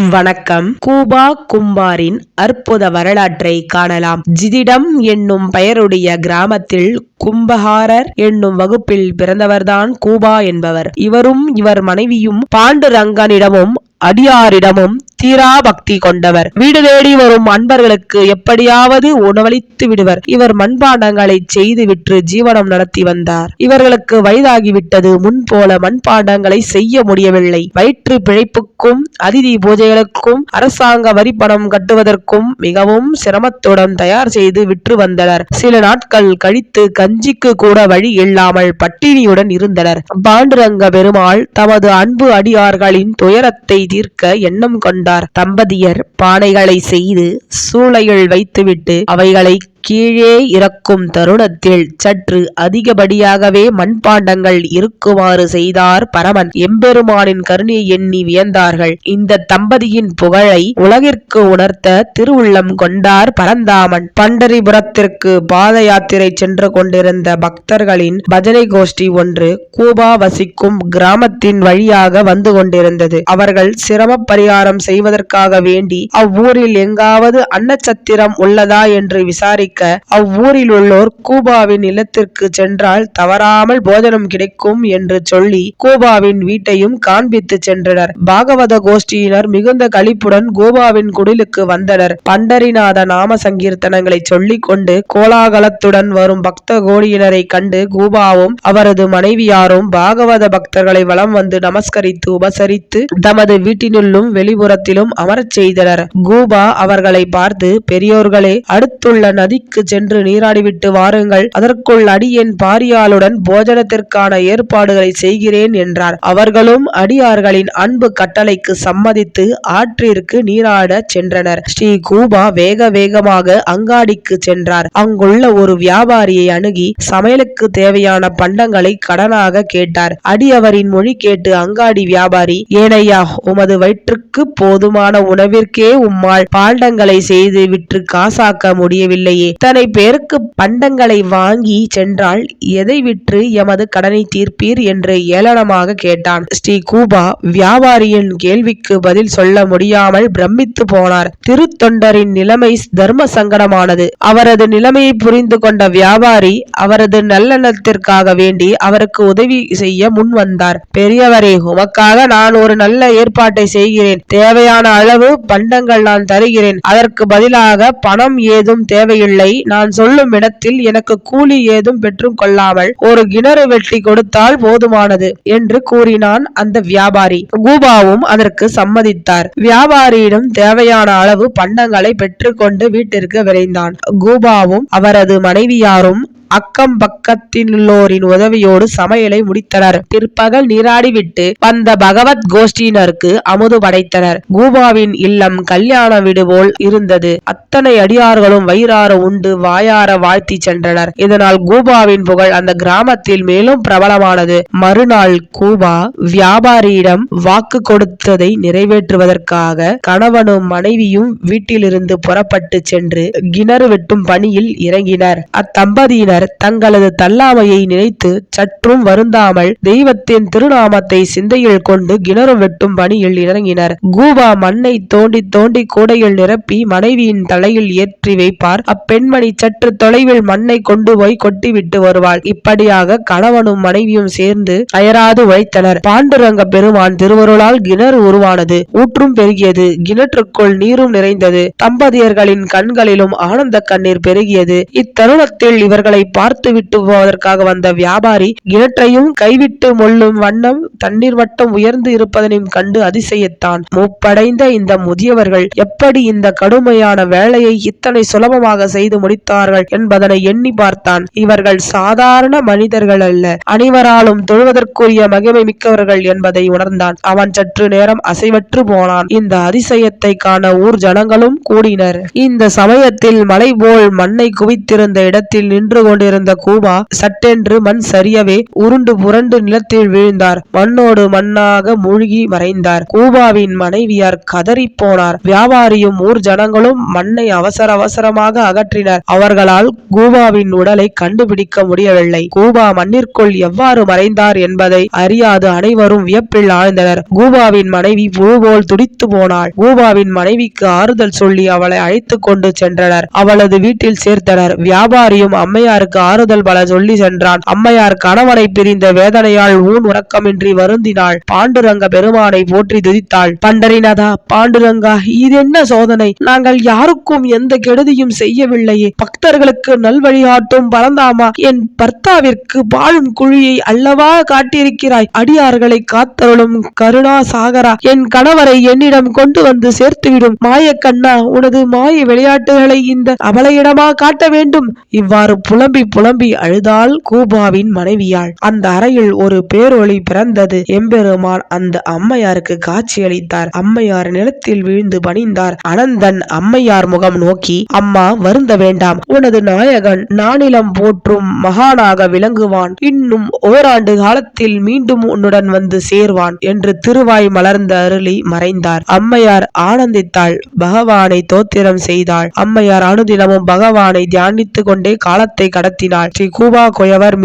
வணக்கம். கூபா கும்பாரின் அற்புத வரலாற்றை காணலாம். ஜிதிடம் என்னும் பெயருடைய கிராமத்தில் கும்பஹாரர் என்னும் வகுப்பில் பிறந்தவர்தான் கூபா என்பவர். இவரும் இவர் மனைவியும் பாண்டுரங்கனிடமும் அடியாரிடமும் தீரா பக்தி கொண்டவர். வீடு தேடி வரும் அன்பர்களுக்கு எப்படியாவது உணவளித்து விடுவர். இவர் மண்பாண்டங்களை செய்து விற்று ஜீவனம் நடத்தி வந்தார். இவர்களுக்கு வயதாகிவிட்டது. முன் போல மண்பாண்டங்களை செய்ய முடியவில்லை. வயிற்று பிழைப்புக்கும் அதிதி பூஜைகளுக்கும் அரசாங்க வரி பணம் கட்டுவதற்கும் மிகவும் சிரமத்துடன் தயார் செய்து விற்று வந்தனர். சில நாட்கள் கழித்து கஞ்சிக்கு கூட வழி இல்லாமல் பட்டினியுடன் இருந்தனர். பாண்டுரங்க பெருமாள் தமது அன்பு அடியார்களின் துயரத்தை தீர்க்க எண்ணம் கொண்டார். தம்பதியர் பானைகளை செய்து சூளையில் வைத்துவிட்டு அவைகளை கீழே இறக்கும் தருணத்தில் சற்று அதிகப்படியாகவே மண்பாண்டங்கள் இருக்குமாறு செய்தார் பரமன். எம்பெருமானின் கருணையை எண்ணி வியந்தார்கள். இந்த தம்பதியின் புகழை உலகிற்கு உணர்த்த திருவுள்ளம் கொண்டார் பரந்தாமன். பண்டரிபுரத்திற்கு பாத யாத்திரை சென்று கொண்டிருந்த பக்தர்களின் பஜனை கோஷ்டி ஒன்று கூபா வசிக்கும் கிராமத்தின் வழியாக வந்து கொண்டிருந்தது. அவர்கள் சிரம பரிகாரம் செய்வதற்காக வேண்டி அவ்வூரில் எங்காவது அன்னச்சத்திரம் உள்ளதா? என்று விசாரிக்க அவ்வூரில் உள்ளோர் கூபாவின் இல்லத்திற்கு சென்றால் தவறாமல் போஜனம் கிடைக்கும் என்று சொல்லி கூபாவின் வீட்டையும் காண்பித்து சென்றனர். பாகவத கோஷ்டியினர் மிகுந்த களிப்புடன் கூபாவின் குடிலுக்கு வந்தனர். பண்டரிநாத நாம சங்கீர்த்தனங்களை சொல்லிக் கொண்டு கோலாகலத்துடன் வரும் பக்த கோடியினரை கண்டு கூபாவும் அவரது மனைவியாரும் பாகவத பக்தர்களை வலம் வந்து நமஸ்கரித்து உபசரித்து தமது வீட்டினுள்ளும் வெளிப்புறத்திலும் அமரச் செய்தனர். கூபா அவர்களை பார்த்து பெரியோர்களே அடுத்துள்ள நதிக்கு சென்று நீராடிவிட்டு வாருங்கள். அதற்குள் அடியேன் பாரியாளுடன் போஜனத்திற்கான ஏற்பாடுகளை செய்கிறேன் என்றார். அவர்களும் அடியார்களின் அன்பு கட்டளைக்கு சம்மதித்து ஆற்றிற்கு நீராடச் சென்றனர். ஸ்ரீ கூபா வேக வேகமாக அங்காடிக்கு சென்றார். அங்குள்ள ஒரு வியாபாரியை அணுகி சமையலுக்கு தேவையான பண்டங்களை கடனாக கேட்டார். அடியவரின் மொழி கேட்டு அங்காடி வியாபாரி ஏனையா உமது வயிற்றுக்கு போதுமான உணவிற்கே உம்மால் பாண்டங்களை செய்து விற்று காசாக்க முடியவில்லையே. இத்தனை பேருக்கு பண்டங்களை வாங்கி சென்றால் எதை விற்று எமது கடனை தீர்ப்பீர் என்று ஏளனமாக கேட்டான். ஸ்ரீ கூபா வியாபாரியின் கேள்விக்கு பதில் சொல்ல முடியாமல் பிரமித்து போனார். திருத்தொண்டரின் நிலைமை தர்ம சங்கடமானது. அவரது நிலைமையை புரிந்து கொண்ட வியாபாரி அவரது நல்லெண்ணத்திற்காக வேண்டி அவருக்கு உதவி செய்ய முன் வந்தார். பெரியவரே உமக்காக நான் ஒரு நல்ல ஏற்பாட்டை செய்கிறேன். தேவையான அளவு பண்டங்கள் நான் தருகிறேன். அதற்கு பதிலாக பணம் ஏதும் தேவையில்லை. நான் சொல்லும் இடத்தில் எனக்கு கூலி ஏதும் பெற்றும் கொள்ளாமல் ஒரு கிணறு வெட்டி கொடுத்தால் போதுமானது என்று கூறினான் அந்த வியாபாரி. கூபாவும் அதற்கு சம்மதித்தார். வியாபாரியிடம் தேவையான அளவு பண்டங்களை பெற்றுக்கொண்டு வீட்டிற்கு விரைந்தான். கூபாவும் அவரது மனைவியாரும் அக்கம் பக்கத்திலுள்ளோரின் உதவியோடு சமையலை முடித்தனர். பிற்பகல் நீராடிவிட்டு வந்த பகவத் கோஷ்டியினருக்கு அமுது படைத்தனர். கூபாவின் இல்லம் கல்யாண வீடு போல் இருந்தது. அத்தனை அடியார்களும் வயிறார உண்டு வாயார வாழ்த்தி சென்றனர். இதனால் கூபாவின் புகழ் அந்த கிராமத்தில் மேலும் பிரபலமானது. மறுநாள் கூபா வியாபாரியிடம் வாக்கு கொடுத்ததை நிறைவேற்றுவதற்காக கணவனும் மனைவியும் வீட்டிலிருந்து புறப்பட்டு சென்று கிணறு வெட்டும் பணியில் இறங்கினர். அத்தம்பதியினர் தங்களது தள்ளாமையை நினைத்து சற்றும் வருந்தாமல் தெய்வத்தின் திருநாமத்தை சிந்தையில் கொண்டு கிணறு வெட்டும் பணியில் இறங்கினர். கூபா மண்ணை தோண்டி தோண்டி கூடையில் நிரப்பி மனைவியின் தலையில் ஏற்றி வைப்பார். அப்பெண்மணி சற்று தொலைவில் மண்ணை கொண்டு போய் கொட்டிவிட்டு வருவாள். இப்படியாக கணவனும் மனைவியும் சேர்ந்து அயராது உழைத்தனர். பாண்டுரங்க பெருமான் திருவருளால் கிணறு உருவானது ஊற்றும் பெருகியது கிணற்றுக்குள் நீரும் நிறைந்தது. தம்பதியர்களின் கண்களிலும் ஆனந்த கண்ணீர் பெருகியது. இத்தருணத்தில் இவர்களை பார்த்து விட்டு போவதற்காக வந்த வியாபாரி கிணற்றையும் கைவிட்டு மொள்ளும் வண்ணம் தண்ணீர் வட்டம் உயர்ந்து இருப்பதனையும் கண்டு அதிசயத்தான். மூப்படைந்த இந்த முதியவர்கள் எப்படி இந்த கடுமையான வேலையை இத்தனை சுலபமாக செய்து முடித்தார்கள் என்பதனை எண்ணி பார்த்தான். இவர்கள் சாதாரண மனிதர்கள் அல்ல அனைவராலும் தொழுவதற்குரிய மகிமை மிக்கவர்கள் என்பதை உணர்ந்தான். அவன் சற்று நேரம் அசைவற்று போனான். இந்த அதிசயத்தை காண ஊர் ஜனங்களும் கூடினர். இந்த சமயத்தில் மலை போல் மண்ணை குவித்திருந்த இடத்தில் நின்று கொண்டிருந்த கூபா சட்டென்று மண் சரியவே உருண்டு புரண்டு நிலத்தில் வீழ்ந்தார். மண்ணோடு மண்ணாக மூழ்கி மறைந்தார். கூபாவின் மனைவியார் கதறி போனார். வியாபாரியும் ஊர் ஜனங்களும் மண்ணை அவசர அவசரமாக அகற்றினர். அவர்களால் கூபாவின் உடலை கண்டுபிடிக்க முடியவில்லை. கூபா மண்ணிற்குள் எவ்வாறு மறைந்தார் என்பதை அறியாது அனைவரும் வியப்பில் ஆழ்ந்தனர். கூபாவின் மனைவி புழுபோல் துடித்து போனாள். கூபாவின் மனைவிக்கு ஆறுதல் சொல்லி அவளை அழைத்துக் கொண்டு சென்றனர். அவளது வீட்டில் சேர்த்தனர். வியாபாரியும் அம்மையாருக்கு ஆறுதல் பல சொல்லி சென்றான். அம்மையார் கணவனை பிரிந்த வேதனையால் ஊன் உறக்கமின்றி வருந்தினாள். பாண்டுரங்க பெருமானை போற்றி துதித்தாள். பண்டரிநாதா பாண்டுரங்கா இது என்ன சோதனை? நாங்கள் யாருக்கும் எந்த கெடுதியும் செய்யவில்லையே. பக்தர்களுக்கு நல்வழிகாட்டும் பரந்தாமா என் பர்த்தாவிற்கு வாழும் குழியை அல்லவா காட்டியிருக்கிறாய்? அடியார்களை காத்தருளும் கருணா சாகரா என் கணவரை என்னிடம் கொண்டு வந்து சேர்த்துவிடும். மாயக்கண்ணா உனது மாய விளையாட்டுகளை இந்த அபலையிடமா காட்ட வேண்டும். இவ்வாறு புலம் புலம்பி புலம்பி அழுதாள் கூபாவின் மனைவியாள். அந்த அறையில் ஒரு பேரொளி பிறந்தது. எம்பெருமான் அந்த அம்மையாருக்கு காட்சியளித்தார். அம்மையார் நிலத்தில் வீழ்ந்து பணிந்தார். அனந்தன் அம்மையார் முகம் நோக்கி அம்மா வருந்த வேண்டாம். உனது நாயகன் நானிலம் போற்றும் மகானாக விளங்குவான். இன்னும் ஓராண்டு காலத்தில் மீண்டும் உன்னுடன் வந்து சேர்வான் என்று திருவாய் மலர்ந்த அருளி மறைந்தார். அம்மையார் ஆனந்தித்தாள். பகவானை தோத்திரம் செய்தாள். அம்மையார் அனுதினமும் பகவானை தியானித்துக் கொண்டே காலத்தை நடத்தினாள். ஸ்ரீ கூபா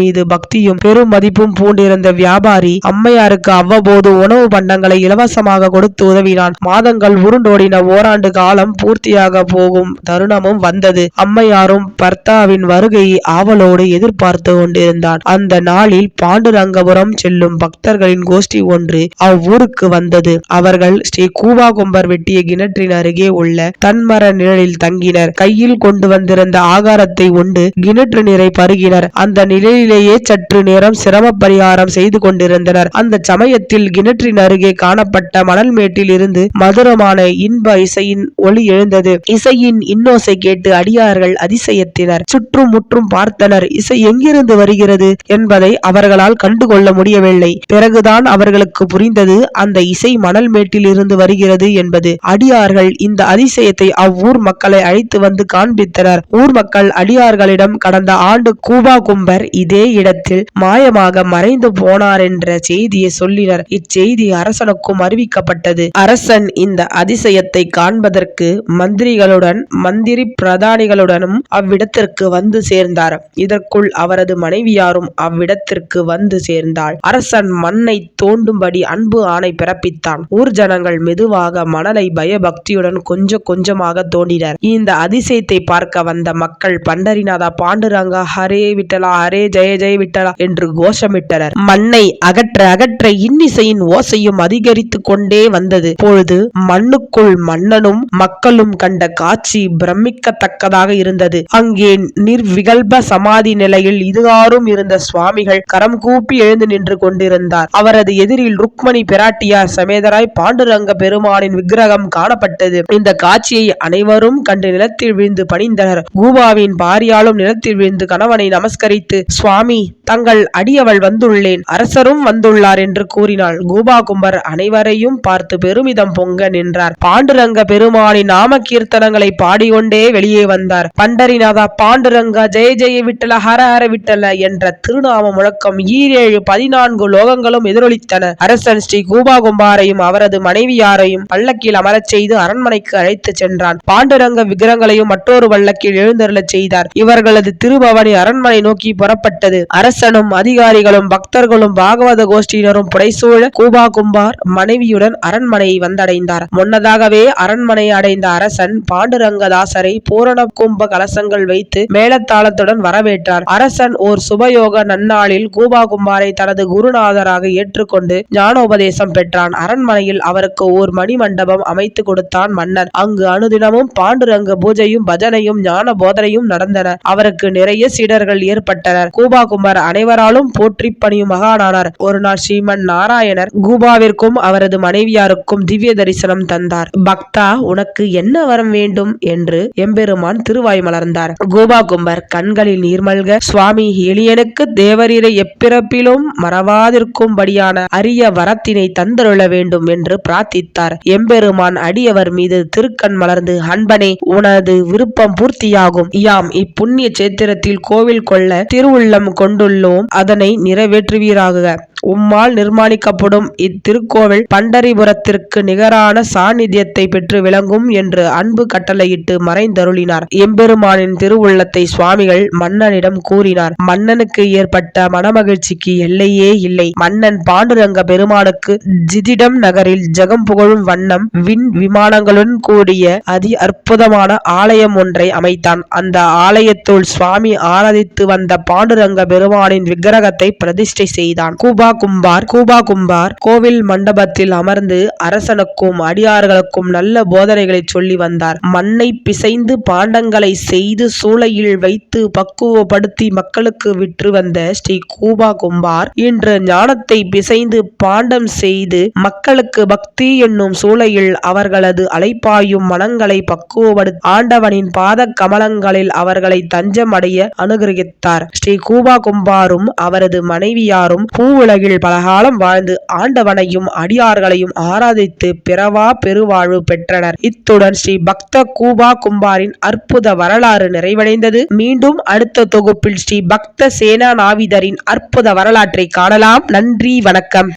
மீது பக்தியும் பெரும் மதிப்பும் பூண்டிருந்த வியாபாரி அம்மையாருக்கு அவ்வப்போது உணவு பண்டங்களை இலவசமாக கொடுத்து உதவினான். மாதங்கள் உருண்டோடின ஓராண்டு காலம் பூர்த்தியாக போகும் தருணமும் வந்தது. அம்மையாரும் பர்த்தாவின் வருகையை ஆவலோடு எதிர்பார்த்து கொண்டிருந்தான். அந்த நாளில் பாண்டுரங்கபுரம் செல்லும் பக்தர்களின் கோஷ்டி ஒன்று அவ்வூருக்கு வந்தது. அவர்கள் ஸ்ரீ கூவாகும்பர் வெட்டிய கிணற்றின் அருகே உள்ள தன்மர நிழலில் தங்கினர். கையில் கொண்டு வந்திருந்த ஆகாரத்தை உண்டு கிணற்று நீரை பருகினர். அந்த நிலையிலேயே சற்று நேரம் சிரம பரிகாரம் செய்து கொண்டிருந்தனர். அந்த சமயத்தில் கிணற்றின் அருகே காணப்பட்ட மணல் மேட்டில் இருந்து மதுரமான இன்ப இசையின் ஒளி எழுந்தது. இசையின் இன்னோசை கேட்டு அடியார்கள் அதிசயத்தினர். சுற்றும் முற்றும் பார்த்தனர் இசை எங்கிருந்து வருகிறது? என்பதை அவர்களால் கண்டுகொள்ள முடியவில்லை. பிறகுதான் அவர்களுக்கு புரிந்தது அந்த இசை மணல் மேட்டில் இருந்து வருகிறது என்பது. அடியார்கள் இந்த அதிசயத்தை அவ்வூர் மக்களை அழைத்து வந்து காண்பித்தனர். ஊர் மக்கள் அடியார்களிடம் கடந்த ஆண்டு கூபா கும்பர் இதே இடத்தில் மாயமாக மறைந்து போனார் என்ற செய்தியை சொல்லினர். இச்செய்தி அரசனுக்கும் அறிவிக்கப்பட்டது. அரசன் இந்த அதிசயத்தை காண்பதற்கு மந்திரிகளுடன் மந்திரி பிரதானிகளுடனும் அவ்விடத்திற்கு வந்து சேர்ந்தார். இதற்குள் அவரது மனைவியாரும் அவ்விடத்திற்கு வந்து சேர்ந்தாள். அரசன் மண்ணை தோண்டும்படி அன்பு ஆணை பிறப்பித்தான். ஊர் ஜனங்கள் மெதுவாக மணலை பயபக்தியுடன் கொஞ்சம் கொஞ்சமாக தோண்டினர். இந்த அதிசயத்தை பார்க்க வந்த மக்கள் பண்டரிநாதா பாண்டுரங்க ஹரே விட்டலா ஹரே ஜெய ஜெய விட்டலா என்று கோஷமிட்டனர். மண்ணை அகற்ற அகற்ற இன்னிசையின் ஓசையும் அதிகரித்து கொண்டே வந்தது. பொழுது மண்ணுக்குள் மன்னனும் மக்களும் கண்ட காட்சி பிரமிக்கத்தக்கதாக இருந்தது. அங்கே நிர்விகல்ப சமாதி நிலையில் இதுகாரும் இருந்த சுவாமிகள் கரம் கூப்பி எழுந்து நின்று கொண்டிருந்தார். அவரது எதிரில் ருக்மணி பிராட்டியார் சமேதராய் பாண்டுரங்க பெருமானின் விக்கிரகம் காணப்பட்டது. இந்த காட்சியை அனைவரும் கண்டு நிலத்தில் விழுந்து பணிந்தனர். கூபாவின் பாரியாலும் நிலத்தில் விழுந்து கணவனை நமஸ்கரித்து சுவாமி தங்கள் அடியவள் வந்துள்ளேன் அரசரும் வந்துள்ளார் என்று கூறினாள். கூபா கும்பர் அனைவரையும் பார்த்து பெருமிதம் பொங்க நின்றார். பாண்டுரங்க பெருமானின் நாம கீர்த்தனங்களை பாடிக்கொண்டே வெளியே வந்தார். பண்டரிநாதா பாண்டுரங்கா ஜெய ஜெய விட்டல ஹர ஹர விட்டல என்ற திருநாம முழக்கம் ஈரேழு பதினான்கு லோகங்களும் எதிரொலித்தன. அரசன் ஸ்ரீ கூபாகும்பாரையும் அவரது மனைவியாரையும் பல்லக்கில் அமரச் செய்து அரண்மனைக்கு அழைத்துச் சென்றான். பாண்டுரங்க விக்கிரங்களையும் மற்றொரு பல்லக்கில் எழுந்தருளச் செய்தார். இவர்களது திரு திருபவனி அரண்மனை நோக்கி புறப்பட்டது. அரசனும் அதிகாரிகளும் பக்தர்களும் பாகவத கோஷ்டியினரும் புடைசூழ கூபா கும்பார் மனைவியுடன் அரண்மனையை வந்தடைந்தார். முன்னதாகவே அரண்மனை அடைந்த அரசன் பாண்டுரங்கதாசரை பூரண கும்ப கலசங்கள் வைத்து மேலத்தாளத்துடன் வரவேற்றார். அரசன் ஓர் சுபயோக நன்னாளில் கூபா கும்பாரை தனது குருநாதராக ஏற்றுக்கொண்டு ஞானோபதேசம் பெற்றான். அரண்மனையில் அவருக்கு ஓர் மணி மண்டபம் அமைத்து கொடுத்தான் மன்னன் அங்கு அனுதினமும் பாண்டுரங்க பூஜையும் பஜனையும் ஞான போதனையும் நடந்தன. அவருக்கு நிறை நிறைய சீடர்கள் ஏற்பட்டனர். கூபா குமார் அனைவராலும் போற்றி பணியும் மகானானார். ஒரு நாள் ஸ்ரீமன் நாராயணர் கூபாவிற்கும் அவரது மனைவியாருக்கும் திவ்ய தரிசனம் தந்தார். பக்தா உனக்கு என்ன வரம் வேண்டும்? என்று எம்பெருமான் திருவாய் மலர்ந்தார். கோபா கும்பர் கண்களில் நீர்மல்க சுவாமி எளியனுக்கு தேவரீரை எப்பிறப்பிலும் மறவாதிருக்கும்படியான அரிய வரத்தினை தந்தருள வேண்டும் என்று பிரார்த்தித்தார். எம்பெருமான் அடியவர் மீது திருக்கண் மலர்ந்து அன்பனே உனது விருப்பம் பூர்த்தியாகும். யாம் இப்புண்ணிய சேத்திரத்தில் சீக்கிரத்தில் கோவில் கொள்ள திருவுள்ளம் கொண்டுள்ளோம் அதனை நிறைவேற்றுவீராக. உம்மால் நிர்மாணிக்கப்படும் இத்திருக்கோவில் பண்டரிபுரத்திற்கு நிகரான சாநித்தியத்தை பெற்று விளங்கும் என்று அன்பு கட்டளையிட்டு மறைந்தருளினார். எம்பெருமானின் திருவுள்ளத்தை சுவாமிகள் மன்னனிடம் கூறினார். மன்னனுக்கு ஏற்பட்ட மனமகிழ்ச்சிக்கு எல்லையே இல்லை. மன்னன் பாண்டுரங்க பெருமானுக்கு ஜிதிடம் நகரில் ஜெகம் புகழும் வண்ணம் விண் விமானங்களுடன் கூடிய அதி அற்புதமான ஆலயம் ஒன்றை அமைத்தான். அந்த ஆலயத்துள் சுவாமி ஆராதித்து வந்த பாண்டுரங்க பெருமானின் விக்கிரகத்தை பிரதிஷ்டை செய்தான். கூபா கும்பார் கூபா கும்பார் கோவில் மண்டபத்தில் அமர்ந்து அரசனுக்கும் அடியார்களுக்கும் நல்ல போதனைகளை சொல்லி வந்தார். மண்ணை பிசைந்து பாண்டங்களை செய்து சூளையில் வைத்து பக்குவப்படுத்தி மக்களுக்கு விற்று வந்த ஸ்ரீ கூபா கும்பார் இன்று ஞானத்தை பிசைந்து பாண்டம் செய்து மக்களுக்கு பக்தி என்னும் சூளையில் அவர்களது அலைப்பாயும் மனங்களை பக்குவப்படுத்தி ஆண்டவனின் பாத கமலங்களில் அவர்களை தஞ்சம் அடைய அனுகிரகித்தார். ஸ்ரீ கூபா கும்பாரும் அவரது மனைவியாரும் பூவுலகில் பலகாலம் வாழ்ந்து ஆண்டவனையும் அடியார்களையும் ஆராதித்து பிறவா பெருவாழ்வு பெற்றனர். இத்துடன் ஸ்ரீ பக்த கூபா கும்பாரின் அற்புத வரலாறு நிறைவடைந்தது. மீண்டும் அடுத்த தொகுப்பில் ஸ்ரீ பக்த சேனா நாவிதரின் அற்புத வரலாற்றை காணலாம். நன்றி வணக்கம்.